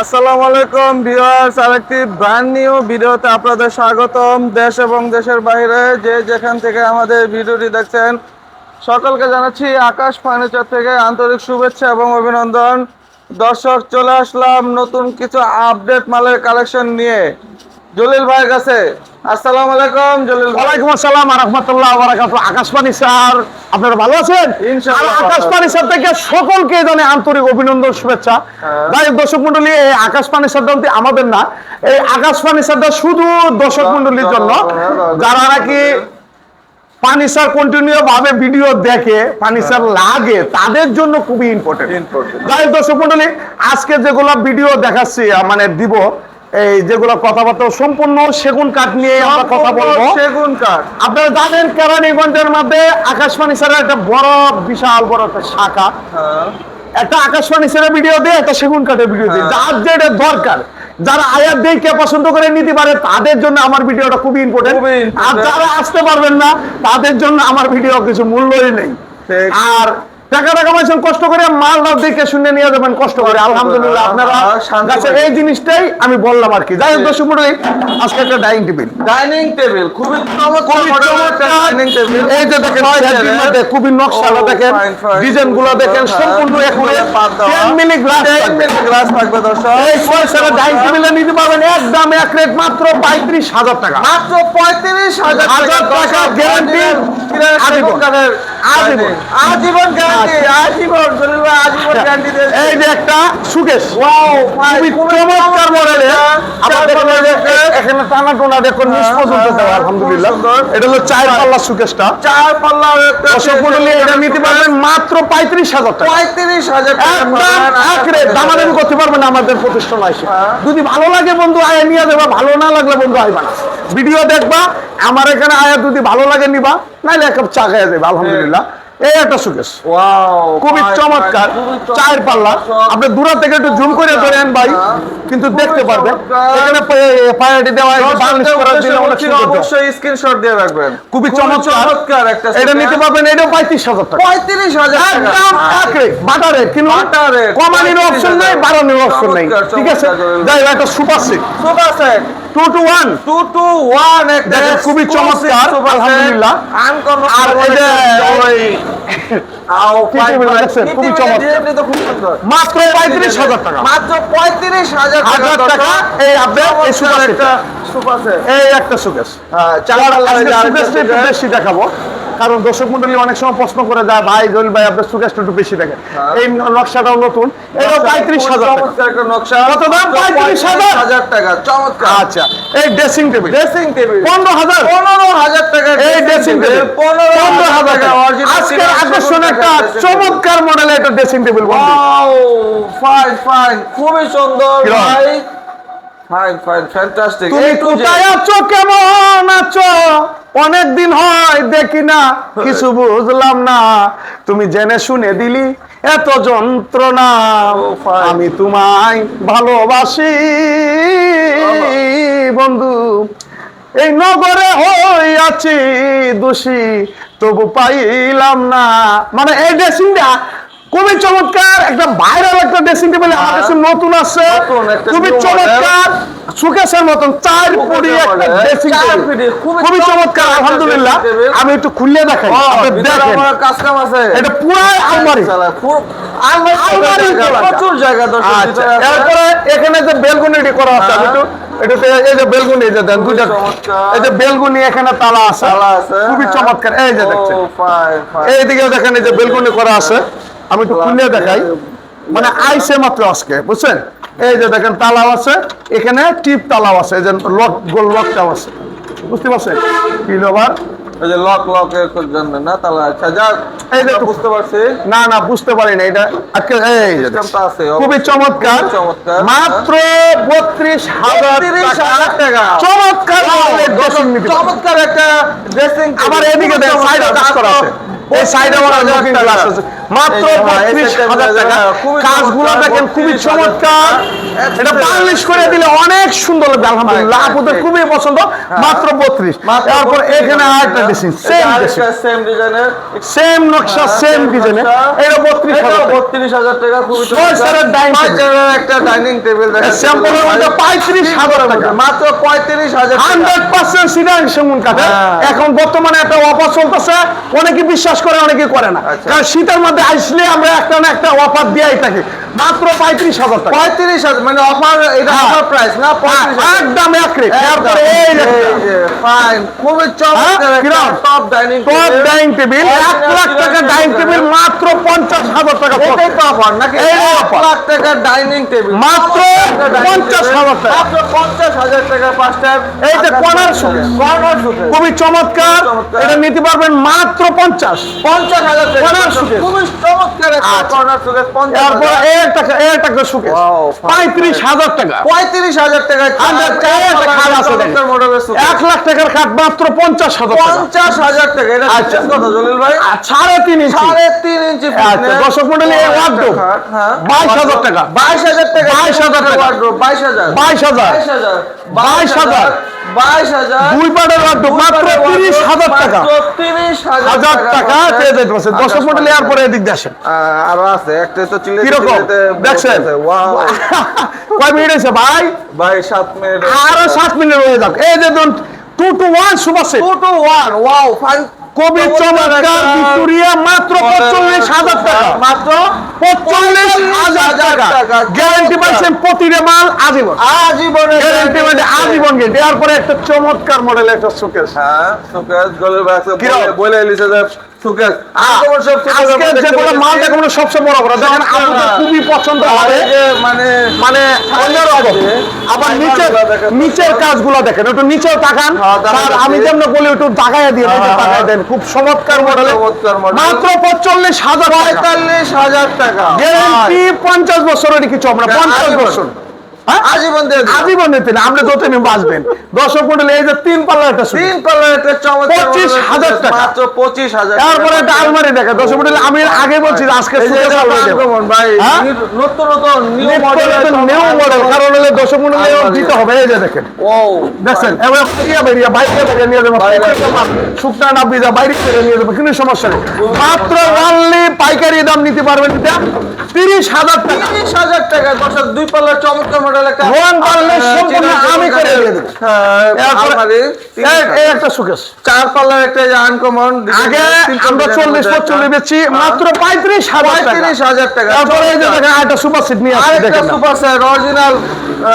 আসসালামু আলাইকুম ভিউয়ার্স, আরেকটি ব্র্যান্ড নিউ ভিডিওতে আপনাদের স্বাগতম। দেশ এবং দেশের বাইরে যে যেখান থেকে আমাদের ভিডিওটি দেখছেন, সকলকে জানাচ্ছি আকাশ ফার্নিচার থেকে আন্তরিক শুভেচ্ছা এবং অভিনন্দন। দর্শক, চলে আসলাম নতুন কিছু আপডেট মালের কালেকশন নিয়ে। জলিল ভাইয়ের কাছে। আসসালামু আলাইকুম জলিল ভাই। ওয়ালাইকুম আসসালাম রহমতুল্লাহ বারাকাতু আকাশবাণী স্যার আপনারা ভালো আছেন? ইনশাআল্লাহ আকাশবাণী স্যার থেকে সকলকে জানে আন্তরিক অভিনন্দন শুভেচ্ছা। হ্যাঁ। যাই হোক, দর্শক মন্ডলী এই আকাশবাণী আমাদের না। এই আকাশবাণী শুধু দর্শক মন্ডলীর জন্য। যারা নাকি পানি স্যার কন্টিনিউ ভাবে ভিডিও দেখে পানি স্যার লাগে তাদের জন্য খুবই ইম্পর্টেন্ট. যাই দর্শক মন্ডলী আজকে যেগুলো ভিডিও দেখাচ্ছি মানে দিব এই যেগুলো কথাবার্তা সম্পূর্ণ সেগুন কাঠ নিয়ে আমরা কথা বলব। সেগুন কাঠ। আপনারা জানেন কেরানীগঞ্জের মধ্যে আকাশবাণী স্যারের একটা বড় বিশাল বড় একটা শাখা। হ্যাঁ। একটা আকাশবাণী স্যারের ভিডিও দিয়ে একটা সেগুন কাঠের ভিডিও দিয়ে। হ্যাঁ। যার যেটা দরকার যারা আয়াত দেখে পছন্দ করে নিতে পারে তাদের জন্য আমার ভিডিওটা খুবই ইম্পর্টেন্ট আর যারা আসতে পারবেন না তাদের জন্য আমার ভিডিও কিছু মূল্যই নেই। আর টাকা টাকা পয়সা কষ্ট করে মালটা দেখে শুনে নিয়ে যাবেন কষ্ট করে আলহামদুলিল্লাহ আপনারা কাছে এই জিনিসটাই আমি বললাম আর কি যাই হোক দর্শক মণ্ডলী, আজকে একটা ডাইনিং টেবিল ডাইনিং টেবিল খুবই। ডাইনিং টেবিল এই যে দেখেন চেয়ারের। মধ্যে খুবই নকশাটা ও, দেখেন. ডিজাইনগুলো দেখেন হ্যাঁ, সম্পূর্ণ একুরে পাত দেওয়া। 10 মিলি গ্লাস 10 মিলি গ্লাস থাকবে দর্শক এই পয়সাটা ডাইনিং টেবিলে নিতে পারবেন একদম এক রেট মাত্র 35000 টাকা মাত্র পঁয়ত্রিশ হাজার হাজার টাকা guarantee, আজীবন। আজীবন। আজীবন গ্যারান্টি আজীবন জলিল ভাই আজীবন গ্যারান্টি দিয়েছে। এই যে একটা সুকেশ ওয়াও খুবই চমৎকার যে এ- এখানে টানা টোনা দেখুন নিচ হ্যাঁ, পর্যন্ত হ্যাঁ, দেওয়া হ্যাঁ, আলহামদুলিল্লাহ। এটা হলো চার পাল্লা সুকেশটা। চার দর্শক মন্ডলী এটা নিতে পারবেন মাত্র 35000 টাকা। পঁয়ত্রিশ হাজার রেট দামাদামি করতে পারবেন আমাদের প্রতিষ্ঠান আসে হ্যাঁ। যদি ভালো লাগে বন্ধু আয় নিয়ে যাবা ভালো না লাগলে বন্ধু আইবা না ভিডিও দেখবা আমার এখানে আয়া যদি ভালো লাগে নিবা নাইলে এক কাপ চা খাইয়া যাবে আলহামদুলিল্লাহ। এই একটা সুকেশ খুবই চমৎকার। চায়ের পাল্লা। আপনি দূরা থেকে একটু জুম করে ধরেন ভাই কিন্তু দেখতে পারবেন। এখানে পায়াটি দেওয়া আছে বার্নিশ করা দিলে অনেক সুন্দর অবশ্যই স্ক্রিনশট দিয়ে রাখবেন। খুবই চমৎকার। একটা এটা নিতে পারবেন এটাও পঁয়ত্রিশ হাজার টাকা। পঁয়ত্রিশ হাজার একদম এক রেট বাটার কিন্তু rate, কমানির অপশন নেই বাড়ানোর অপশন নেই। ঠিক আছে? যাই একটা super set super set two two one two two one খুবই চমৎকার, আলহামদুলিল্লাহ। আর এই ওই আও টিটি বিল দেখছেন, খুবই চমৎকার। খুব সুন্দর। মাত্র পঁয়ত্রিশ হাজার টাকা। মাত্র পঁয়ত্রিশ হাজার টাকা এই আপডেট এই সুপার একটা সুপার এই একটা সুকেশ হ্যাঁ বেশি দেখাবো। কারণ দর্শক মন্ডলী অনেক সময় প্রশ্ন করে যায় ভাই জলিল ভাই আপনার সুকেশটা একটু বেশি দেখেন। হ্যাঁ। এই নকশাটাও নতুন। এটা পঁয়ত্রিশ হাজার একটা নকশা। কত দাম? 35,000 হাজার? টাকা চমৎকার। আচ্ছা এই ড্রেসিং টেবিল ড্রেসিং টেবিল পনেরো হাজার। পনেরো হাজার টাকা এই ড্রেসিং টেবিল পনেরো হাজার টাকা আকর্ষণ একটা চমৎকার মডেলের একটা ড্রেসিং টেবিল ফাইন ফাইন খুবই সুন্দর ভাই। ফাইন ফাইন ফ্যান্টাস্টিক তুমি কোথায় আছো কেমন আছো? অনেক দিন হয় দেখি না কিছু বুঝলাম না। তুমি জেনে শুনে দিলি এত যন্ত্রণা। আমি তোমায় ভালোবাসি। বন্ধু এই নগরে হইয়াছি দোষী তবু পাইলাম না। মানে এই ড্রেসিংটা খুবই চমৎকার একটা একটা ড্রেসিং টেবিল আমার কাছে নতুন আছে খুবই চমৎকার সুকেশের মতন চার পুরি একটা ড্রেসিং টেবিল খুবই চমৎকার আলহামদুলিল্লাহ। আমি একটু খুললে দেখাই। আপনি দেখেন। আমার কাজ আছে। এটা পুরো আলমারি। আলমারি। প্রচুর জায়গা দর্শক আচ্ছা এরপরে এখানে যে বেলগুনিটি করা আছে আমি একটু এটাতে এই যে বেলগুনি এই যে দেন দুইটা এই যে বেলগুনি এখানে তালা আছে। তালা আছে, খুবই হ্যাঁ। চমৎকার। এই যে দেখছেন। এইদিকে দেখেন এই যে বেলগুনি করা আছে। আমি একটু খুলে দেখাই। মানে আইসে মাত্র আজকে বুঝছেন? এই যে দেখেন তালাও আছে এখানে টিপ তালাও আছে এই যে লক গোল লকটাও আছে। বুঝতে পারছেন? কি আবার এই যে লক লক এর জন্য না তাহলে আচ্ছা এই যে বুঝতে পারছি? না না বুঝতে পারি না এটা আজকে এই যে আছে, খুবই চমৎকার। চমৎকার। মাত্র বত্রিশ হাজার 32,000 টাকা। চমৎকার। চমৎকার একটা ড্রেসিং আবার এদিকে দেন সাইডে কাজ করা আছে। ওই সাইডে আমার লুকিং গ্লাস টাকা। কাজগুলো দেখেন খুবই চমৎকার। এটা পালিশ করে দিলে অনেক সুন্দর লাগবে আলহামদুলিল্লাহ। আপুদের খুবই পছন্দ মাত্র বত্রিশ। মাত্র তারপর এখানে আরেকটা। ডিজাইন সেম ডিজাইনের সেম নকশা সেম ডিজাইনে এটা টাকা। খুবই table। চারের একটা ডাইনিং টেবিল স্যাম্পলের মধ্যে টাকা। মাত্র পঁয়ত্রিশ হাজার টাকা। হান্ড্রেড পার্সেন্ট সিডাং সেগুন কাঠে হ্যাঁ। এখন বর্তমানে একটা অফার চলতেছে। অনেকে বিশ্বাস করে অনেকে করে না। আচ্ছা। কারণ শীতের মধ্যে আসলে আমরা একটা না একটা অফার দিয়েই থাকি। মাত্র পঁয়ত্রিশ হাজার টাকা। পঁয়ত্রিশ হাজার মানে অফার এটা হ্যাঁ। অফার প্রাইস না হাজার। একদম এক রেট তারপরে এই ফাইন খুবই চমৎকার হ্যাঁ, কিরম? Top dining top dining table এক লাখ টাকা ডাইনিং টেবিল পঞ্চাশ হাজার টাকা এটাই পড়বে। নাকি? এই এক offer। লাখ টাকার ডাইনিং টেবিল মাত্র 50,000 টাকা। মাত্র পঞ্চাশ হাজার টাকা পাঁচটা এই যে corner কর্নার সুখে খুবই চমৎকার। এটা নিতে পারবেন মাত্র পঞ্চাশ। পঞ্চাশ হাজার টাকা। খুবই চমৎকার আচ্ছা। কর্নার সুখে তারপর হাজার। টাকা এই টাকা সুকেশ পঁয়ত্রিশ হাজার টাকা। পঁয়ত্রিশ হাজার টাকা। খাট আছে এক লাখ টাকার খাট মাত্র পঞ্চাশ হাজার পঞ্চাশ হাজার টাকা। এটা আচ্ছা। কত জলিল ভাই? সাড়ে তিন ইঞ্চি। সাড়ে তিন ইঞ্চি আচ্ছা, দর্শক এই wardrobe, হ্যাঁ 22,000 টাকা। বাইশ হাজার টাকা 22,000 টাকা। বাইশ হাজার। বাইশ হাজার। বাইশ হাজার। 22,000 বাইশ হাজার। দুই পাটের ওয়ার্ডরোব মাত্র তিরিশ হাজার টাকা। তিরিশ হাজার টাকা পেয়ে যেতে পারছেন দর্শক মন্ডলী আর এদিক দিয়ে আসেন। আরও আছে। একটা তো চিলে কীরকম? দেখছেন? কয় মিনিট হয়েছে ভাই? ভাই সাত মিনিট আরও সাত মিনিট রয়ে যাক। এই যে ধরুন two two one super set two two one wow fine কবি চমৎকার ভিক্টোরিয়া মাত্র পঁচল্লিশ হাজার টাকা। মাত্র পঁচল্লিশ হাজার টাকা। গ্যারান্টি পাচ্ছেন প্রতিটা মাল আজীবন। আজীবনে গ্যারান্টি মানে আজীবন গ্যারান্টি এরপরে একটা চমৎকার মডেল একটা সুকেশ হ্যাঁ সুকেশ গলের বাক্সে বলে- এলিছে মানে, নিচের দেখেন। আমি যেমন বলি একটু তাকায় দিয়ে দেন। খুব চমৎকার মাত্র পঁয়তাল্লিশ হাজার পঁয়তাল্লিশ হাজার টাকা। পঞ্চাশ বছরের কিছু আমরা পঞ্চাশ বছর। আজীবন দিয়ে আজীবন নিতে না আপনি যতদিন বাঁচবেন দর্শক মন্ডলী এই যে তিন পাল্লার একটা তিন একটা চমৎকার 25,000 model টাকা। মাত্র পঁচিশ হাজার তারপরে একটা আলমারি দেখে দর্শক মন্ডলী আমি আগে বলছি আজকে হয়ে ভাই। হ্যাঁ? নতুন নতুন নিউ মডেল নিউ মডেল কারণ হলে দর্শক মন্ডলী আলমারি। দিতে হবে। এই যে দেখেন। ও এবার বেরিয়ে বাইরে বেরিয়ে নিয়ে যাব। শুকনা না বিজা বাইরে নিয়ে যাব। সমস্যা নেই। মাত্র অনলি পাইকারি দাম নিতে পারবেন তিরিশ হাজার টাকা। তিরিশ হাজার টাকা। দর্শক দুই পাল্লার চমৎকার মডেল একটা রং পাল্লা সম্পূর্ণ আমি করে দিয়ে দেবো। হ্যাঁ, এরপরে- আলমারি, তিরিশ এই- এই একটা সুকেশ চার পাল্লার একটা আনকমন আগে আমরা চল্লিশ পঁচল্লিশ বেচছি মাত্র পঁয়ত্রিশ হাজার টাকা। পঁয়ত্রিশ হাজার টাকা। তারপরে এই যে দেখেন আরেকটা সুপার সিট নিয়ে আসছি দেখেন না। সুপার স্যার অরিজিনাল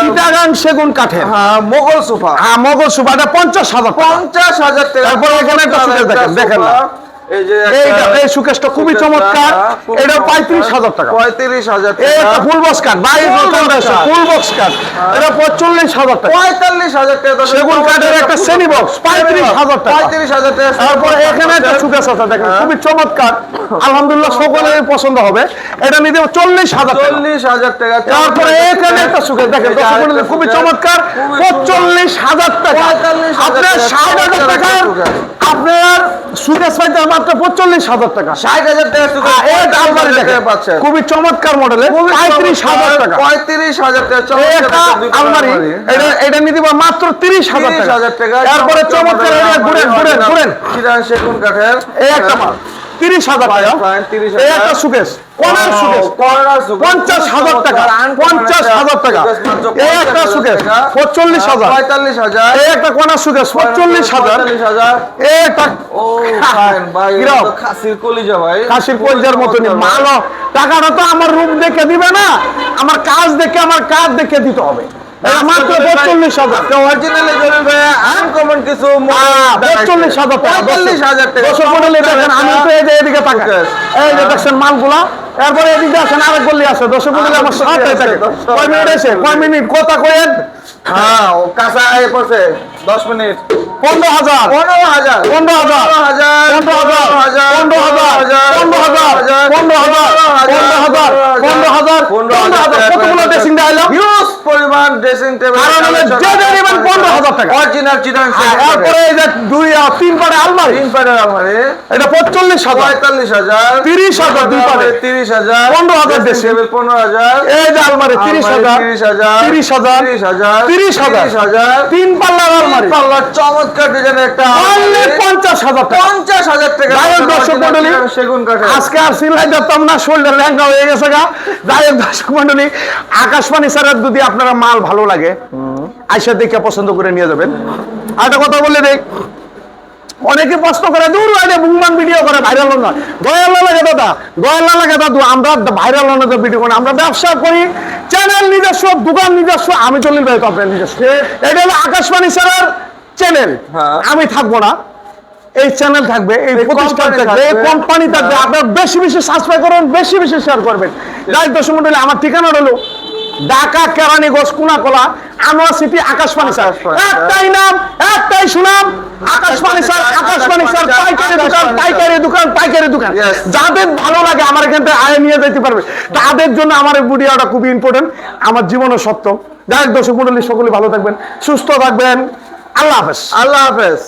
চিটাগাং সেগুন কাঠের। হ্যাঁ মোগল সোফা হ্যাঁ মগজ সুপারটা পঞ্চাশ হাজার টাকা। পঞ্চাশ হাজার টাকা। তারপরে এখানে একটা সুকেশ দেখেন, দেখেন না। এই যে এইটা এই সুকেশটা খুবই চমৎকার। এটা পঁয়ত্রিশ হাজার টাকা। পঁয়ত্রিশ হাজার এই ফুল বক্স কাঠ বাইশ Full box কাঠ। ফুল বক্স কাঠ এটা পঁয়তাল্লিশ হাজার টাকা। পঁয়তাল্লিশ হাজার টাকা সেগুন কাঠের একটা শ্রেণি box, 35,000 টাকা। পঁয়ত্রিশ হাজার টাকা। তারপরে এখানে একটা সুকেশ আছে দেখেন খুবই চমৎকার। আলহামদুলিল্লাহ সকলের পছন্দ হবে। এটা নিতে চল্লিশ হাজার চল্লিশ হাজার টাকা তারপরে এখানে একটা সুকেশ দেখেন খুবই চমৎকার। পঁয়তাল্লিশ হাজার টাকা। 45,000 আপনার টাকা, ষাট হাজার টাকার। আপনার সুকেশ পাইতে মাত্র পঁয়তাল্লিশ হাজার টাকা। ষাট হাজার টাকা হ্যাঁ, খুবই চমৎকার মডেলের পঁয়ত্রিশ হাজার টাকা। পঁয়ত্রিশ হাজার টাকা আলমারি এটা এটা নিতে পারব মাত্র তিরিশ হাজার 30,000 টাকা। টাকা তারপরে চমৎকার ঘুরেন ঘুরেন ঘুরেন। সেগুন কাঠের। এই একটা মাল। তিরিশ হাজার টাকা। Fine, 30,000 এই একটা সুকেশ কর্নার সুকেশ। পঞ্চাশ হাজার টাকা পঞ্চাশ হাজার টাকা। এই একটা সুকেশ হাজার। পঁয়তাল্লিশ হাজার। এই একটা কর্নার সুকেশ পঁয়তাল্লিশ হাজার। এই ও এটা? খাসির কলিজা ভাই। কাশির কলজার মতনই। ভালো। টাকাটা তো আমার রূপ দেখে দিবে না। আমার কাজ দেখে আমার কাজ দেখে দিতে হবে। মাত্র পঁচল্লিশ হাজার অরিজিনালি জলিল ভাই আনকমন কিছু পঁয়তাল্লিশ হাজার টাকা পঁয়তাল্লিশ হাজার টাকা দর্শক মন্ডলী দেখেন আমি তো এই যে এদিকে তাকাই এই যে দেখছেন মালগুলা এরপরে এদিকে আসেন আরেক গল্লি আছে দর্শক মন্ডলী আমার সাথে থাকে কয় মিনিট এসে কয় মিনিট কথা কয়েন হ্যাঁ ও কাঁচা আয় পড়ছে দশ মিনিট পনেরো হাজার পনেরো হাজার পনেরো হাজার পনেরো হাজার পনেরো হাজার পনেরো হাজার পনেরো হাজার পনেরো হাজার পনেরো হাজার পনেরো হাজার পনেরো হাজার কতগুলো ড্রেসিং ডায়লগ ড্রেসিং টেবিল নেবেন 15,000 টাকা। অরিজিনাল চিটাং আর এই যে দুই তিন পারে আলমারি। তিন পাটের আলমারি। এটা পঁয়তাল্লিশ হাজার। পঁয়তাল্লিশ হাজার। 30,000 দুই পারে। তিরিশ হাজার 15,000 ড্রেসিং dressing। টেবিল পনেরো হাজার। এই যে আলমারি তিরিশ হাজার। তিরিশ হাজার তিরিশ হাজার। তিরিশ হাজার তিরিশ হাজার। হাজার। তিন পাল্লার আলমারি। পাল্লার চমৎকার ডিজাইনের একটা। পঞ্চাশ হাজার পঞ্চাশ হাজার টাকা দর্শক মণ্ডলী, আজকে আর সিলাই দিতাম না শোল্ডার ল্যাঙ্গা হয়ে গেছে গা। যাই দর্শক মন্ডলী আকাশবাণী স্যারের যদি আপনারা মাল ভালো লাগে আইসা দেখে পছন্দ করে নিয়ে যাবেন। আর একটা কথা বলে দেই অনেকে প্রশ্ন করে দূর বুমবাং ভিডিও করে ভাইরাল না লাগে দাদা লাগে দাদু আমরা ভাইরাল না ভিডিও করি আমরা ব্যবসা করি চ্যানেল নিজস্ব দোকান নিজস্ব আমি চলিল ভাই কপেন নিজস্ব। এটা হলো আকাশবাণী স্যারের চ্যানেল। আমি থাকব না। এই চ্যানেল থাকবে এই প্রতিষ্ঠান থাকবে এই কোম্পানি থাকবে। হ্যাঁ। আপনার বেশি বেশি সাবস্ক্রাইব করবেন বেশি বেশি শেয়ার করবেন। যাই দর্শক মন্ডলী আমার ঠিকানা হলো ঢাকা কেরানীগঞ্জ কুনাকলা আনোয়ার সিটি আকাশবাণী স্যার। একটাই নাম একটাই সুনাম আকাশবাণী স্যার আকাশবাণী স্যার পাইকারি দোকান পাইকারি দোকান পাইকারি দোকান। যাদের ভালো লাগে আমার এখান থেকে আয় নিয়ে যেতে পারবে। তাদের জন্য আমার এই ভিডিওটা খুবই ইম্পর্টেন্ট আমার জীবনের সত্য। যাই দর্শক মন্ডলী সকলে ভালো থাকবেন সুস্থ থাকবেন। আল্লাহ হাফেজ। আল্লাহ হাফেজ।